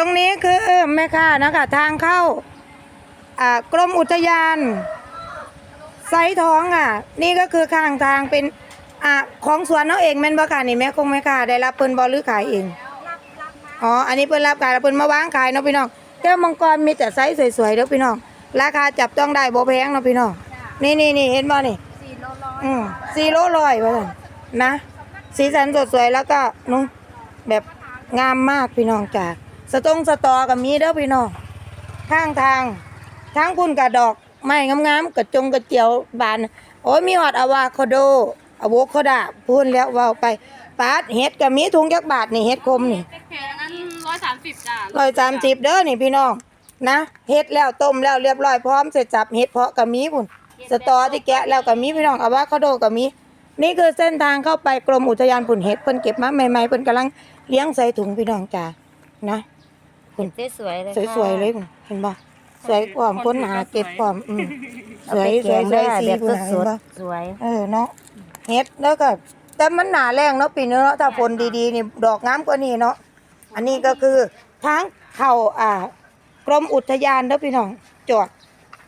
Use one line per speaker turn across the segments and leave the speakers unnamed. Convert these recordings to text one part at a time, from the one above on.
รงนี้คือแม่ค่ะนะคะทางเข้าอ่ากรมอุทยานไซทองอะ นี่ก็คือข้างทางเป็นอ่าของสวนเราเองแม่นบ่ค่ะนี่แม่คงแม่ค่ะได้รับเพิ่นบ่หรือขายเองอ๋ออันนี้เพิ่นรับขายแล้วเพิ่นมาวางขายเนาะพี่น้องแก้วมังกรมีแต่ไซส์สวยๆเด้อพี่น้องราคาจับต้องได้บ่แพงเนาะพี่น้องนี่นี่นี่เห็นบ่นี่
สี่โลร้อย
อืมสี่โลร้อยว่าซั่นนะ สีสันสดสวยแล้วก็นุ่แบบงามมากพี่น้องจ้า สตงสตอกับมีเด้อพี่น้องข้างทางทั้งคุณกับดอกไม้งามๆกับจงกระเจียวบาน โอ้ยมีหอดอะวาคาโดอะโวคาดาพูนแล้วเว่าไปปาดเห็ดกับมีถุงยักบาทนี่เห็ดคมนี่
แพงนั้นร้อยสามสิบจ้ะ
ร้อยสามสิบเด้อนี่พี่น้องนะเห็ดแล้วต้มแล้วเรียบร้อยพร้อมเสร็จจับเห็ดเพาะกับมีพุ่นสตอที่แกะแล้วกับมีพี่น้องอะวาคาโดกับมีนี่คือเส้นทางเข้าไปกรมอุทยานผุนเห็ดเพิ่นเก็บมาใหม่ๆเพิ่นกำลังเลี้ยงใส่ถุงพี่น้องจ้านะ
สวยๆเลย
สวยๆเลยพุ่นเห็นบ่สวยกว่าค้นหาเก็บความอืมสวยสวยสวยสี
แบบ
พุ่น
ส
เห็น
ด
บ่
ๆสวย
เออเนาะเห็ดแล้วก็แต่มันหนาแรงเนาะปีนี้เนาะถ้าฝนดีๆนี่ดอกงามกว่านี้เนาะอันนี้ก็คือทางเข้าอ่ากรมอุทยานเด้อพี่น้องจอด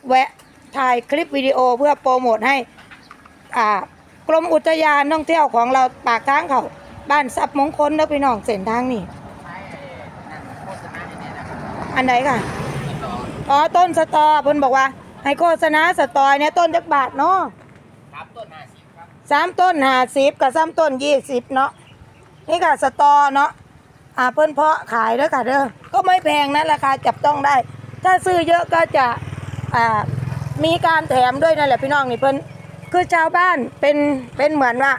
แวะถ่ายคลิปวิดีโอเพื่อโปรโมทให้อ่ากรมอุทยานท่องเที่ยวของเราปากทางเขาบ้านซับมงคลเด้อพี่น้องเส้นทางนี่ อันไหนค่ะ อ๋อต้นสตอเพิ่นบอกว่า ให้โฆษณาสตอเนี่ยต้นจักบาทเนาะสามต้นห้าสิบกับสามต้นยี่สิบเนาะนี่ค่ะสตอเนาะอ่าเพิ่นเพาะขายเด้อค่ะเด้อก็ไม่แพงนะราคาจับต้องได้ ถ้าซื้อเยอะก็จะอ่ามีการแถมด้วยนั่นแหละพี่น้องนี่เพิ่นคือชาวบ้านเป็นเป็นเหมือนว่า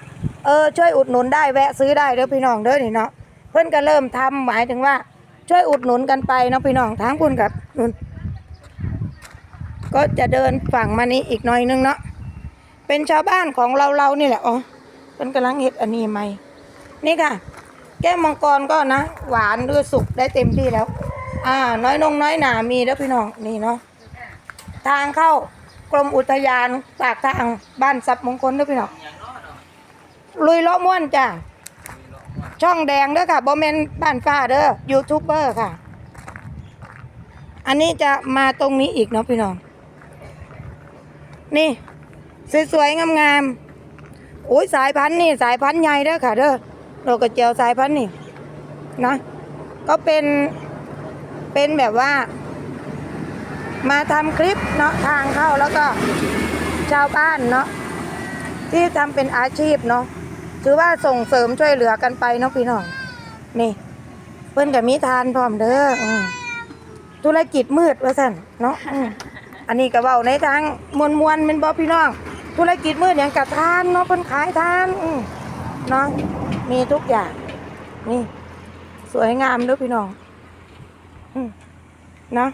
เออช่วยอุดหนุนได้แวะซื้อได้เด้อพี่น้องเด้อนี่เนาะเพื่อนก็เริ่มทำหมายถึงว่า ช่วยอุดหนุนกันไปเนาะพี่น้องทั้งคุณกับนุนก็จะเดินฝั่งมานี้อีกหน่อยนึงเนาะเป็นชาวบ้านของเราเรานี่แหละอ๋อเพิ่นกำลังเห็ดอันนี้ใหมนี่ค่ะ แก้วมังกรก็นะ หวานหรือสุกได้เต็มที่แล้ว อ่า น้อยนงน้อยหนามีเด้อพี่น้องนี่เนาะทางเข้ากรมอุทยานปากทางบ้านสับมงคลเด้วยพี่น้องลุยเลาะม่วนจ้ะ ช่องแดงเด้อค่ะบอมเมนบ้านฟ้าเด้อยูทูบเบอร์ค่ะ อันนี้จะมาตรงนี้อีกเนาะพี่น้อง นี่ สวยๆ งามๆโอ้ยสายพันธุ์นี่ สายพันธุ์ใหญ่เด้อค่ะ เด้อดอกกระเจียวสายพันธุ์นี่นะก็เป็นเป็นแบบว่า มาทำคลิปเนาะทางเข้าแล้วก็ชาวบ้านเนาะที่ทำเป็นอาชีพเนาะ ถือว่าส่งเสริมช่วยเหลือกันไปเนาะพี่น้องนี่ เพิ่อนกับมีทานพร้อมเด้ออืมธุรกิจมืดว่าสั่นเนาะอืมอันนี้ก็เว้าในทางมวลมวลเป็นบอพี่น้อง ธุรกิจมืดอย่างกับทานเนาะเพิ่นขายทานอืมเนาะมีทุกอย่าง นี่ สวยงามเด้วยพี่น้องอืมเนาะ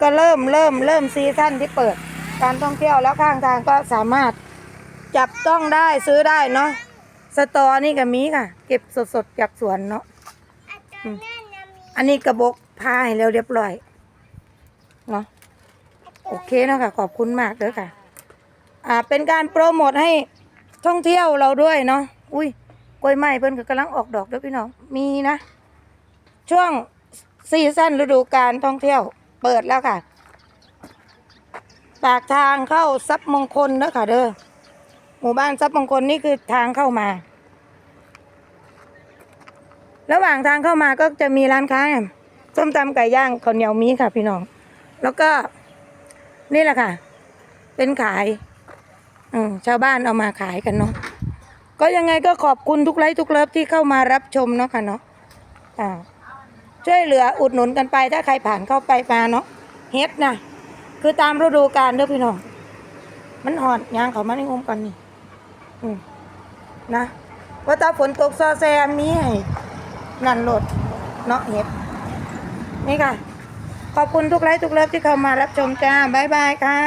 ก็เริ่มเริ่มเริ่มซีซั่นที่เปิด การท่องเที่ยวแล้วข้างทางก็สามารถจับต้องได้ซื้อได้เนาะ สตอนี่ก็มีค่ะ เก็บสดๆจากสวนเนาะอืมอันนี้กระบอกพาให้เร็วเรียบร้อยเนาะโอเคเนาะค่ะ ขอบคุณมากเด้อค่ะ อ่าเป็นการโปรโมทให้ท่องเที่ยวเราด้วยเนาะอุ้ยกล้วยไม้เพิ่นก็กำลังออกดอกเด้อพี่น้องมีนะ ช่วงซีซั่นฤดูการท่องเที่ยว เปิดแล้วค่ะ ปากทางเข้าซับมงคลเด้อค่ะเด้อหมู่บ้านซับมงคลนี่คือทางเข้ามา ระหว่างทางเข้ามาก็จะมีร้านค้าเนี่ยส้มตำไก่ย่างข้าวเหนียวมีค่ะพี่น้อง แล้วก็นี่แหละค่ะ เป็นขายอืชาวบ้านเอามาขายกันเนาะก็ยังไงก็ขอบคุณทุกไลค์ทุกเลิฟที่เข้ามารับชมเนาะค่ะเนาะอ่าช่วยเหลืออุดหนุนกันไปถ้าใครผ่านเข้าไปมาเนาะเฮ็ดนะคือตามฤดูกาลเด้อพี่น้อง มันหอดยางเขามาในงมกันนี่ อืมนะว่าตาฝนตกซอแซมมีให้ นั่นโหลดเนาะเห็ดนี่ค่ะ ขอบคุณทุกไลค์ทุกเลิฟที่เข้ามารับชมจ้า บ๊ายบายค่ะ